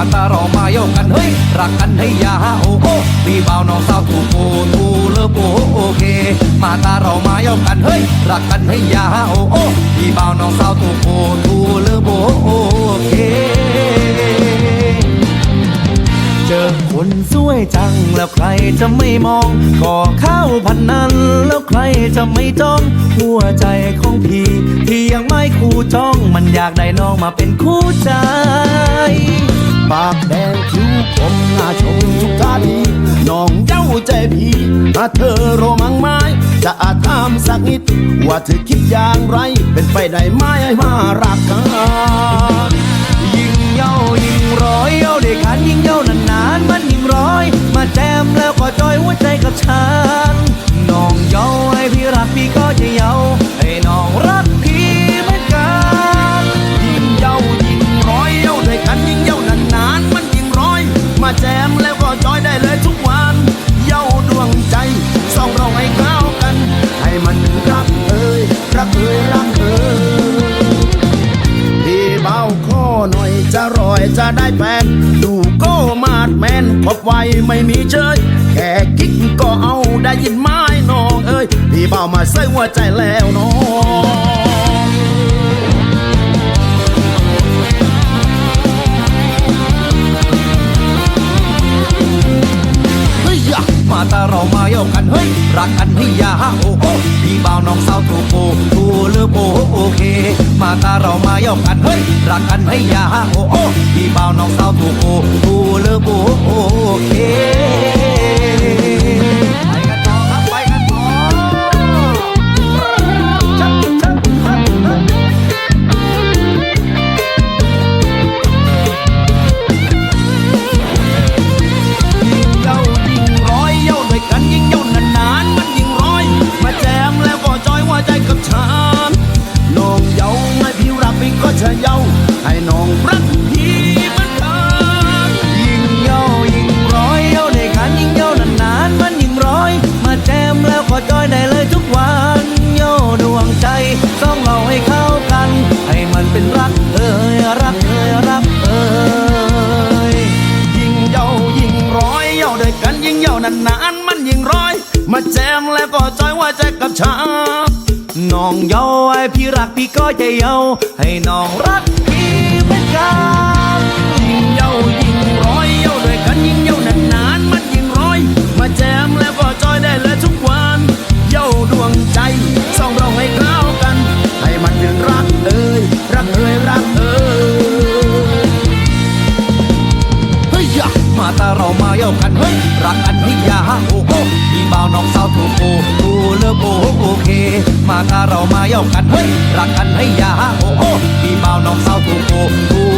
มาตาเรามาโยกกันเฮ้ยรักกันให้ยาโอ้โอ้พี่บ่าวน้องสาวถูกโกทูเลิฟโอโอเค มาตาเรามาโยกกันเฮ้ยรักกันให้ยาโอ้โอ้พี่บ่าวน้องสาวถูกโกทูเลิฟโอโอเค เจอคนสวยจังแล้วใครจะไม่มองก่อข้าวพันนั้นแล้วใครจะไม่จ้องหัวใจของพี่ที่ยังไม่คู่จ้องมันอยากได้น้องมาเป็นคู่ใจ ปากแดงคิ้วคมหน้าชมทุกท่าดีน้องเจ้าใจพี่ถ้าเธอโรมังไม้จะอาถามสักนิด ว่าเธอคิดอย่างไร เป็นไปได้ไหมให้มารักกัน องเราให้เข้ากัน ให้มันรักเอ้ยรักเอ้ยรักเอ้ยพี่เบาข้อหน่อยจะรอยจะได้แฟนดูโก้มาดแมนพบไวไม่มีเชยแค่กิ๊กก็เอาได้ยินไม้น้องเอ้ยพี่เบามาใส่หัวใจแล้วน้อง เรามาโยกกันเฮ้ยรักกันให้ยาโอ้โอ้พี่บ่าวน้องสาวถูกโกทูเลิฟโปโอเค มาตาเรามาเยกกันเฮ้ยรักกันให้ยาโอ้โอ้พี่บ่าวน้องสาวถูกโกทูเลิฟโอโป พี่ก็จะเย้าให้น้องรักพี่เหมือนกันยิงเย้ายิงร้อยเย้าในขันยิงเย้านานๆมันยิงร้อย มาแจมแล้วก็จอยได้เลยทุกวันเย้าดวงใจต้องเราให้เข้ากัน ให้มันเป็นรักเอ้ยรักเอ้ยรักเอ้ยยิงเย้ายิงร้อยเย้าด้วยกันยิงเย้านานๆมันยิงร้อย มาแจมแล้วก็จอยหัวใจกับฉัน น้องเยาไอพี่รักพี่ก็จะเยาให้น้องรักพี่เหมือนกัน มาตาเรามาเย้ากันเฮ้ยรักกันให้ยาโอ้โอ้มีบ่าวน้องสาวถูกโกทูเลิฟโอโอเคมาตาเรามาเย้ากันเฮ้ยรักกันให้ยาโอ้โอ้มีบ่าวน้องสาวถูกโกทูเลิฟโอโอเค